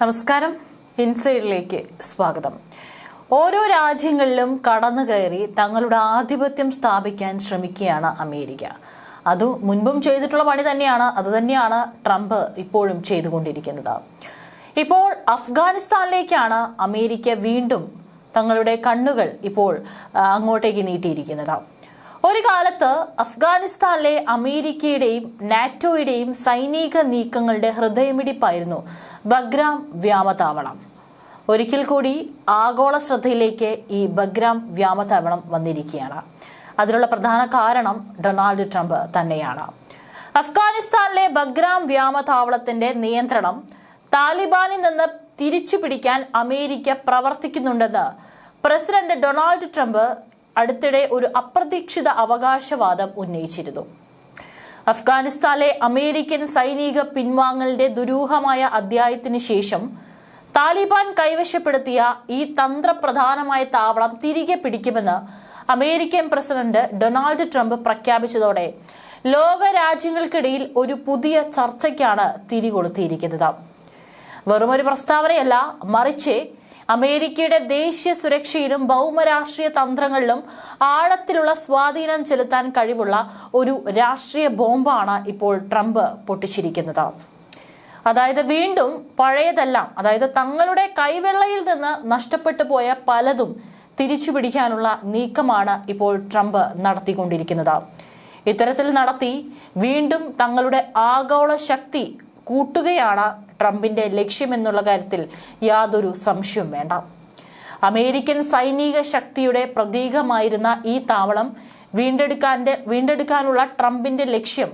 നമസ്കാരം. ഇൻസൈഡിലേക്ക് സ്വാഗതം. ഓരോ രാജ്യങ്ങളിലും കടന്നു കയറി തങ്ങളുടെ ആധിപത്യം സ്ഥാപിക്കാൻ ശ്രമിക്കുകയാണ് അമേരിക്ക. അത് മുൻപും ചെയ്തിട്ടുള്ള പണി തന്നെയാണ് അതുതന്നെയാണ് ട്രംപ് ഇപ്പോഴും ചെയ്തുകൊണ്ടിരിക്കുന്നത്. ഇപ്പോൾ അഫ്ഗാനിസ്ഥാനിലേക്കാണ് അമേരിക്ക വീണ്ടും തങ്ങളുടെ കണ്ണുകൾ ഇപ്പോൾ അങ്ങോട്ടേക്ക് നീട്ടിയിരിക്കുന്നത്. ഒരു കാലത്ത് അഫ്ഗാനിസ്ഥാനിലെ അമേരിക്കയുടെയും നാറ്റോയുടെയും സൈനിക നീക്കങ്ങളുടെ ഹൃദയമിടിപ്പായിരുന്നു ബഗ്രാം വ്യാമതാവളം. ഒരിക്കൽ കൂടി ആഗോള ശ്രദ്ധയിലേക്ക് ഈ ബഗ്രാം വ്യാമതാവളം വന്നിരിക്കുകയാണ്. അതിനുള്ള പ്രധാന കാരണം ഡൊണാൾഡ് ട്രംപ് തന്നെയാണ്. അഫ്ഗാനിസ്ഥാനിലെ ബഗ്രാം വ്യാമതാവളത്തിന്റെ നിയന്ത്രണം താലിബാനിൽ നിന്ന് തിരിച്ചു പിടിക്കാൻ അമേരിക്ക പ്രവർത്തിക്കുന്നുണ്ടെന്ന് പ്രസിഡന്റ് ഡൊണാൾഡ് ട്രംപ് അടുത്തിടെ ഒരു അപ്രതീക്ഷിത അവകാശവാദം ഉന്നയിച്ചിരുന്നു. അഫ്ഗാനിസ്ഥാനിലെ അമേരിക്കൻ സൈനിക പിൻവാങ്ങലിന്റെ ദുരൂഹമായ അധ്യായത്തിന് ശേഷം താലിബാൻ കൈവശപ്പെടുത്തിയ ഈ തന്ത്രപ്രധാനമായ താവളം തിരികെ പിടിക്കുമെന്ന് അമേരിക്കൻ പ്രസിഡന്റ് ഡൊണാൾഡ് ട്രംപ് പ്രഖ്യാപിച്ചതോടെ ലോക രാജ്യങ്ങൾക്കിടയിൽ ഒരു പുതിയ ചർച്ചയ്ക്കാണ് തിരികൊളുത്തിയിരിക്കുന്നത്. വെറുമൊരു പ്രസ്താവനയല്ല മറിച്ച് അമേരിക്കയുടെ ദേശീയ സുരക്ഷയിലും ഭൗമരാഷ്ട്രീയ തന്ത്രങ്ങളിലും ആഴത്തിലുള്ള സ്വാധീനം ചെലുത്താൻ കഴിവുള്ള ഒരു രാഷ്ട്രീയ ബോംബാണ് ഇപ്പോൾ ട്രംപ് പൊട്ടിച്ചിരിക്കുന്നത്. അതായത് വീണ്ടും പഴയതെല്ലാം അതായത് തങ്ങളുടെ കൈവെള്ളയിൽ നിന്ന് നഷ്ടപ്പെട്ടു പോയ പലതും തിരിച്ചു പിടിക്കാനുള്ള നീക്കമാണ് ഇപ്പോൾ ട്രംപ് നടത്തിക്കൊണ്ടിരിക്കുന്നത്. ഇത്തരത്തിൽ നടത്തി വീണ്ടും തങ്ങളുടെ ആഗോള ശക്തി കൂട്ടുകയാണ് ട്രംപിന്റെ ലക്ഷ്യമെന്നുള്ള കാര്യത്തിൽ യാതൊരു സംശയവും വേണ്ട. അമേരിക്കൻ സൈനിക ശക്തിയുടെ പ്രതീകമായിരുന്ന ഈ താവളം വീണ്ടെടുക്കാന്റെ വീണ്ടെടുക്കാനുള്ള ട്രംപിന്റെ ലക്ഷ്യം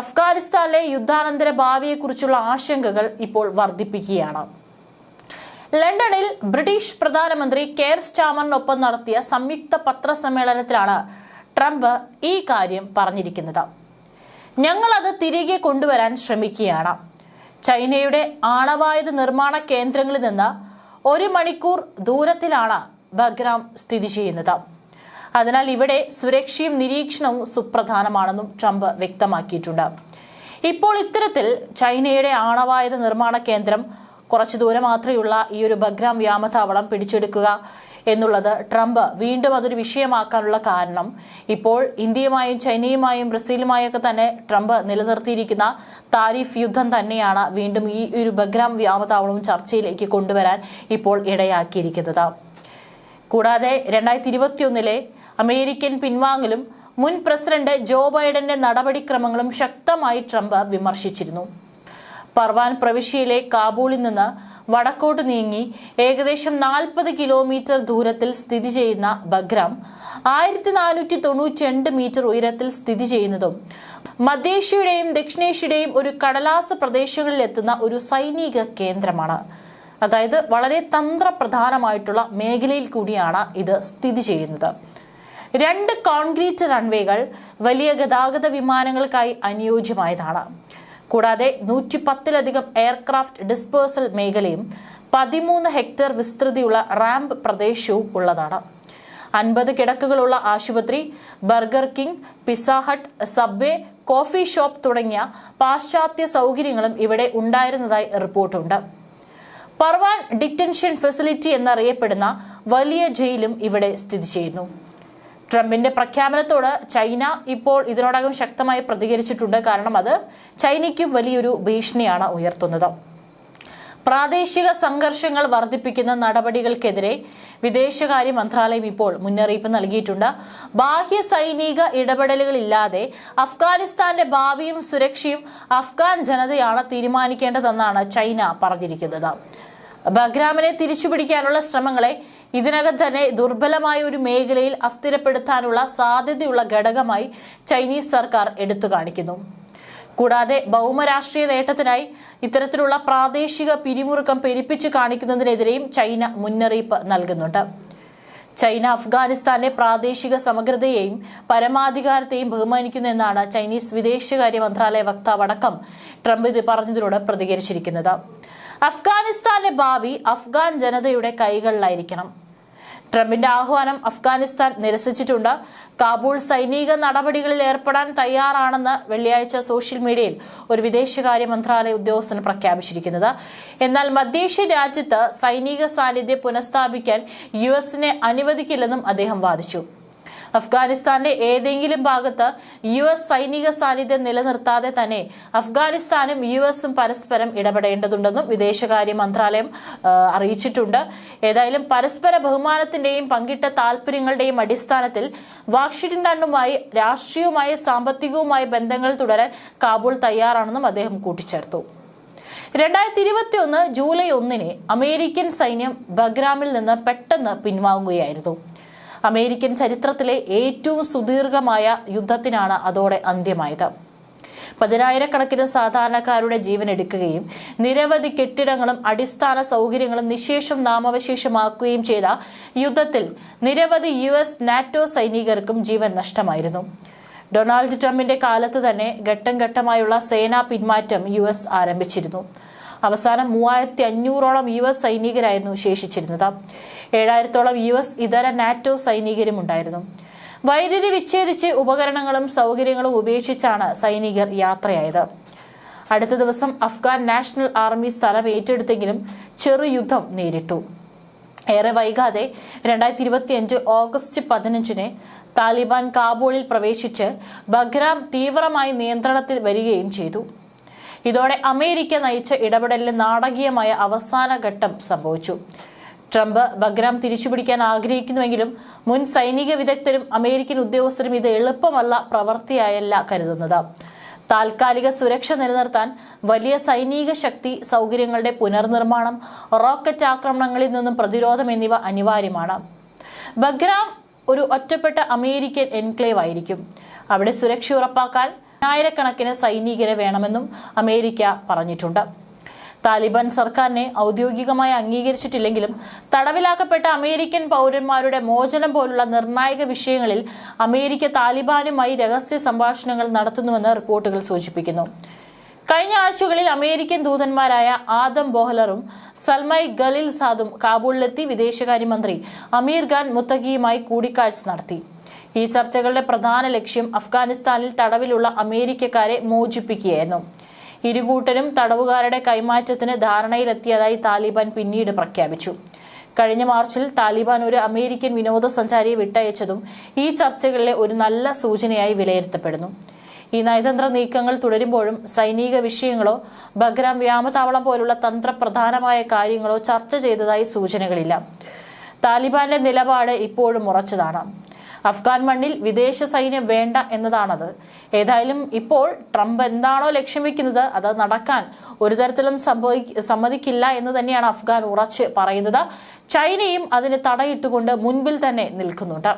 അഫ്ഗാനിസ്ഥാനിലെ യുദ്ധാനന്തര ഭാവിയെക്കുറിച്ചുള്ള ആശങ്കകൾ ഇപ്പോൾ വർദ്ധിപ്പിക്കുകയാണ്. ലണ്ടനിൽ ബ്രിട്ടീഷ് പ്രധാനമന്ത്രി കെയർ സ്റ്റാമറിനൊപ്പം നടത്തിയ സംയുക്ത പത്രസമ്മേളനത്തിലാണ് ട്രംപ് ഈ കാര്യം പറഞ്ഞിരിക്കുന്നത്. ഞങ്ങൾ അത് തിരികെ കൊണ്ടുവരാൻ ശ്രമിക്കുകയാണ്. ചൈനയുടെ ആണവായുധ നിർമ്മാണ കേന്ദ്രങ്ങളിൽ നിന്ന് ഒരു മണിക്കൂർ ദൂരത്തിലാണ് ബഗ്രാം സ്ഥിതി ചെയ്യുന്നത്. അതിനാൽ ഇവിടെ സുരക്ഷയും നിരീക്ഷണവും സുപ്രധാനമാണെന്നും ട്രംപ് വ്യക്തമാക്കിയിട്ടുണ്ട്. ഇപ്പോൾ ഇത്തരത്തിൽ ചൈനയുടെ ആണവായുധ നിർമ്മാണ കേന്ദ്രം കുറച്ചു ദൂരം മാത്രമേയുള്ള ഈ ഒരു ബഗ്രാം വ്യാമതാവളം പിടിച്ചെടുക്കുക എന്നുള്ളത് ട്രംപ് വീണ്ടും അതൊരു വിഷയമാക്കാനുള്ള കാരണം. ഇപ്പോൾ ഇന്ത്യയുമായും ചൈനയുമായും ബ്രസീലുമായും ഒക്കെ തന്നെ ട്രംപ് നിലനിർത്തിയിരിക്കുന്ന താരിഫ് യുദ്ധം തന്നെയാണ് വീണ്ടും ഈ ഒരു ബഗ്രാം വ്യാമതാവളവും ചർച്ചയിലേക്ക് കൊണ്ടുവരാൻ ഇപ്പോൾ ഇടയാക്കിയിരിക്കുന്നത്. കൂടാതെ രണ്ടായിരത്തി ഇരുപത്തിയൊന്നിലെ അമേരിക്കൻ പിൻവാങ്ങലും മുൻ പ്രസിഡന്റ് ജോ ബൈഡന്റെ നടപടിക്രമങ്ങളും ശക്തമായി ട്രംപ് വിമർശിച്ചിരുന്നു. പർവാൻ പ്രവിശ്യയിലെ കാബൂളിൽ നിന്ന് വടക്കോട്ട് നീങ്ങി ഏകദേശം നാൽപ്പത് കിലോമീറ്റർ ദൂരത്തിൽ സ്ഥിതി ചെയ്യുന്ന ബഗ്രം ആയിരത്തി നാനൂറ്റി തൊണ്ണൂറ്റി രണ്ട് മീറ്റർ ഉയരത്തിൽ സ്ഥിതി ചെയ്യുന്നതും മധ്യേഷ്യയുടെയും ദക്ഷിണേഷ്യയുടെയും ഒരു കടലാസ പ്രദേശങ്ങളിലെത്തുന്ന ഒരു സൈനിക കേന്ദ്രമാണ്. അതായത് വളരെ തന്ത്രപ്രധാനമായിട്ടുള്ള മേഖലയിൽ കൂടിയാണ് ഇത് സ്ഥിതി ചെയ്യുന്നത്. രണ്ട് കോൺക്രീറ്റ് റൺവേകൾ വലിയ ഗതാഗത വിമാനങ്ങൾക്കായി അനുയോജ്യമായതാണ്. കൂടാതെ നൂറ്റി പത്തിലധികം എയർക്രാഫ്റ്റ് ഡിസ്പേഴ്സൽ മേഖലയും പതിമൂന്ന് ഹെക്ടർ വിസ്തൃതിയുള്ള റാമ്പ് പ്രദേശവും ഉള്ളതാണ്. അൻപത് കിടക്കുകളുള്ള ആശുപത്രി Burger King Pizza Hut Subway coffee shop തുടങ്ങിയ പാശ്ചാത്യ സൗകര്യങ്ങളും ഇവിടെ ഉണ്ടായിരുന്നതായി റിപ്പോർട്ടുണ്ട്. പർവാൻ ഡിറ്റൻഷൻ ഫെസിലിറ്റി എന്നറിയപ്പെടുന്ന വലിയ ജയിലും ഇവിടെ സ്ഥിതി ചെയ്യുന്നു. ട്രംപിന്റെ പ്രഖ്യാപനത്തോട് ചൈന ഇപ്പോൾ ഇതിനോടകം ശക്തമായി പ്രതികരിച്ചിട്ടുണ്ട്. കാരണം അത് ചൈനയ്ക്കും വലിയൊരു ഭീഷണിയാണ് ഉയർത്തുന്നത്. പ്രാദേശിക സംഘർഷങ്ങൾ വർദ്ധിപ്പിക്കുന്ന നടപടികൾക്കെതിരെ വിദേശകാര്യ മന്ത്രാലയം ഇപ്പോൾ മുന്നറിയിപ്പ് നൽകിയിട്ടുണ്ട്. ബാഹ്യ സൈനിക ഇടപെടലുകളില്ലാതെ അഫ്ഗാനിസ്ഥാന്റെ ഭാവിയും സുരക്ഷയും അഫ്ഗാൻ ജനതയാണ് തീരുമാനിക്കേണ്ടതെന്നാണ് ചൈന പറഞ്ഞിരിക്കുന്നത്. ബഗ്രാമിനെ തിരിച്ചുപിടിക്കാനുള്ള ശ്രമങ്ങളെ ഇതിനകം തന്നെ ദുർബലമായ ഒരു മേഖലയിൽ അസ്ഥിരപ്പെടുത്താനുള്ള സാധ്യതയുള്ള ഘടകമായി ചൈനീസ് സർക്കാർ എടുത്തു കാണിക്കുന്നു. കൂടാതെ ഭൗമരാഷ്ട്രീയ നേട്ടത്തിനായി ഇത്തരത്തിലുള്ള പ്രാദേശിക പിരിമുറുക്കം പെരുപ്പിച്ചു കാണിക്കുന്നതിനെതിരെയും ചൈന മുന്നറിയിപ്പ് നൽകുന്നുണ്ട്. ചൈന അഫ്ഗാനിസ്ഥാന്റെ പ്രാദേശിക സമഗ്രതയെയും പരമാധികാരത്തെയും ബഹുമാനിക്കുന്നു എന്നാണ് ചൈനീസ് വിദേശകാര്യ മന്ത്രാലയ വക്താവ് അടക്കം ട്രംപ് ഇത് പറഞ്ഞതിനോട് പ്രതികരിച്ചിരിക്കുന്നത്. അഫ്ഗാനിസ്ഥാന്റെ ഭാവി അഫ്ഗാൻ ജനതയുടെ കൈകളിലായിരിക്കണം. ട്രംപിന്റെ ആഹ്വാനം അഫ്ഗാനിസ്ഥാൻ നിരസിച്ചിട്ടുണ്ട്. കാബൂൾ സൈനിക നടപടികളിൽ ഏർപ്പെടാൻ തയ്യാറാണെന്ന് വെള്ളിയാഴ്ച സോഷ്യൽ മീഡിയയിൽ ഒരു വിദേശകാര്യ മന്ത്രാലയ ഉദ്യോഗസ്ഥൻ പ്രഖ്യാപിച്ചിരിക്കുന്നത്. എന്നാൽ മധ്യേഷ്യ രാജ്യത്ത് സൈനിക സാന്നിധ്യം പുനഃസ്ഥാപിക്കാൻ യു എസിനെ അനുവദിക്കില്ലെന്നും അദ്ദേഹം വാദിച്ചു. അഫ്ഗാനിസ്ഥാന്റെ ഏതെങ്കിലും ഭാഗത്ത് യു എസ് സൈനിക സാന്നിധ്യം നിലനിർത്താതെ തന്നെ അഫ്ഗാനിസ്ഥാനും യു എസും പരസ്പരം ഇടപെടേണ്ടതുണ്ടെന്നും വിദേശകാര്യ മന്ത്രാലയം അറിയിച്ചിട്ടുണ്ട്. ഏതായാലും പരസ്പര ബഹുമാനത്തിന്റെയും പങ്കിട്ട താല്പര്യങ്ങളുടെയും അടിസ്ഥാനത്തിൽ വാഷിംഗ്ടണുമായി രാഷ്ട്രീയവുമായി സാമ്പത്തികവുമായി ബന്ധങ്ങൾ തുടരാൻ കാബൂൾ തയ്യാറാണെന്നും അദ്ദേഹം കൂട്ടിച്ചേർത്തു. രണ്ടായിരത്തി ഇരുപത്തി ഒന്ന് ജൂലൈ ഒന്നിന് അമേരിക്കൻ സൈന്യം ബഗ്രാമിൽ നിന്ന് പെട്ടെന്ന് പിൻവാങ്ങുകയായിരുന്നു. അമേരിക്കൻ ചരിത്രത്തിലെ ഏറ്റവും സുദീർഘമായ യുദ്ധത്തിനാണ് അതോടെ അന്ത്യമായത്. പതിനായിരക്കണക്കിന് സാധാരണക്കാരുടെ ജീവൻ എടുക്കുകയും നിരവധി കെട്ടിടങ്ങളും അടിസ്ഥാന സൗകര്യങ്ങളും നിശേഷം നാമവശേഷമാക്കുകയും ചെയ്ത യുദ്ധത്തിൽ നിരവധി യു എസ് നാറ്റോ സൈനികർക്കും ജീവൻ നഷ്ടമായിരുന്നു. ഡൊണാൾഡ് ട്രംപിന്റെ കാലത്ത് തന്നെ ഘട്ടം ഘട്ടമായുള്ള സേനാ പിന്മാറ്റം യു എസ് ആരംഭിച്ചിരുന്നു. അവസാനം മൂവായിരത്തി അഞ്ഞൂറോളം യു എസ് സൈനികരായിരുന്നു ശേഷിച്ചിരുന്നത്. ഏഴായിരത്തോളം യു എസ് ഇതര നാറ്റോ സൈനികരും ഉണ്ടായിരുന്നു വൈദ്യുതി വിച്ഛേദിച്ച് ഉപകരണങ്ങളും സൗകര്യങ്ങളും ഉപേക്ഷിച്ചാണ് സൈനികർ യാത്രയായത്. അടുത്ത ദിവസം അഫ്ഗാൻ നാഷണൽ ആർമി സ്ഥലം ഏറ്റെടുത്തെങ്കിലും ചെറു യുദ്ധം നേരിട്ടു. ഏറെ വൈകാതെ രണ്ടായിരത്തി ഇരുപത്തിയഞ്ച് ഓഗസ്റ്റ് പതിനഞ്ചിന് താലിബാൻ കാബൂളിൽ പ്രവേശിച്ച് ബഗ്രാം തീവ്രമായി നിയന്ത്രണത്തിൽ വരികയും ചെയ്തു. ഇതോടെ അമേരിക്ക നയിച്ച ഇടപെടലിന് നാടകീയമായ അവസാന ഘട്ടം സംഭവിച്ചു. ട്രംപ് ബഗ്രാം തിരിച്ചുപിടിക്കാൻ ആഗ്രഹിക്കുന്നുവെങ്കിലും മുൻ സൈനിക വിദഗ്ധരും അമേരിക്കൻ ഉദ്യോഗസ്ഥരും ഇത് എളുപ്പമല്ല പ്രവൃത്തിയായല്ല കരുതുന്നത്. താൽക്കാലിക സുരക്ഷ നിലനിർത്താൻ വലിയ സൈനിക ശക്തി സൗകര്യങ്ങളുടെ പുനർനിർമ്മാണം റോക്കറ്റ് ആക്രമണങ്ങളിൽ നിന്നും പ്രതിരോധം എന്നിവ അനിവാര്യമാണ്. ബഗ്രാം ഒരു ഒറ്റപ്പെട്ട അമേരിക്കൻ എൻക്ലേവ് ആയിരിക്കും. അവിടെ സുരക്ഷ ഉറപ്പാക്കാൻ ആയിരക്കണക്കിന് സൈനികരെ വേണമെന്നും അമേരിക്ക പറഞ്ഞിട്ടുണ്ട്. താലിബാൻ സർക്കാരിനെ ഔദ്യോഗികമായി അംഗീകരിച്ചിട്ടില്ലെങ്കിലും തടവിലാക്കപ്പെട്ട അമേരിക്കൻ പൗരന്മാരുടെ മോചനം പോലുള്ള നിർണായക വിഷയങ്ങളിൽ അമേരിക്ക താലിബാനുമായി രഹസ്യ സംഭാഷണങ്ങൾ നടത്തുന്നുവെന്ന് റിപ്പോർട്ടുകൾ സൂചിപ്പിക്കുന്നു. കഴിഞ്ഞ ആഴ്ചകളിൽ അമേരിക്കൻ ദൂതന്മാരായ ആദം ബോഹ്ലറും സൽമൈ ഗലിൽ സാദും കാബൂളിലെത്തി വിദേശകാര്യമന്ത്രി അമീർ ഖാൻ മുത്തഖിയുമായി കൂടിക്കാഴ്ച നടത്തി. ഈ ചർച്ചകളുടെ പ്രധാന ലക്ഷ്യം അഫ്ഗാനിസ്ഥാനിൽ തടവിലുള്ള അമേരിക്കക്കാരെ മോചിപ്പിക്കുകയായിരുന്നു. ഇരുകൂട്ടരും തടവുകാരുടെ കൈമാറ്റത്തിന് ധാരണയിലെത്തിയതായി താലിബാൻ പിന്നീട് പ്രഖ്യാപിച്ചു. കഴിഞ്ഞ മാർച്ചിൽ താലിബാൻ ഒരു അമേരിക്കൻ വിനോദസഞ്ചാരിയെ വിട്ടയച്ചതും ഈ ചർച്ചകളിലെ ഒരു നല്ല സൂചനയായി വിലയിരുത്തപ്പെടുന്നു. ഈ നയതന്ത്ര നീക്കങ്ങൾ തുടരുമ്പോഴും സൈനിക വിഷയങ്ങളോ ബഗ്രാം വ്യാമതാവളം പോലുള്ള തന്ത്രപ്രധാനമായ കാര്യങ്ങളോ ചർച്ച ചെയ്തതായി സൂചനകളില്ല. താലിബാന്റെ നിലപാട് ഇപ്പോഴും ഉറച്ചതാണ്. അഫ്ഗാൻ മണ്ണിൽ വിദേശ സൈന്യം വേണ്ട എന്നതാണത്. ഏതായാലും ഇപ്പോൾ ട്രംപ് എന്താണോ ലക്ഷ്യം വെക്കുന്നത് അത് നടക്കാൻ ഒരു തരത്തിലും സംഭവി സമ്മതിക്കില്ല എന്ന് തന്നെയാണ് അഫ്ഗാൻ ഉറച്ച് പറയുന്നത്. ചൈനയും അതിന് തടയിട്ടുകൊണ്ട് മുൻപിൽ തന്നെ നിൽക്കുന്നുണ്ട്.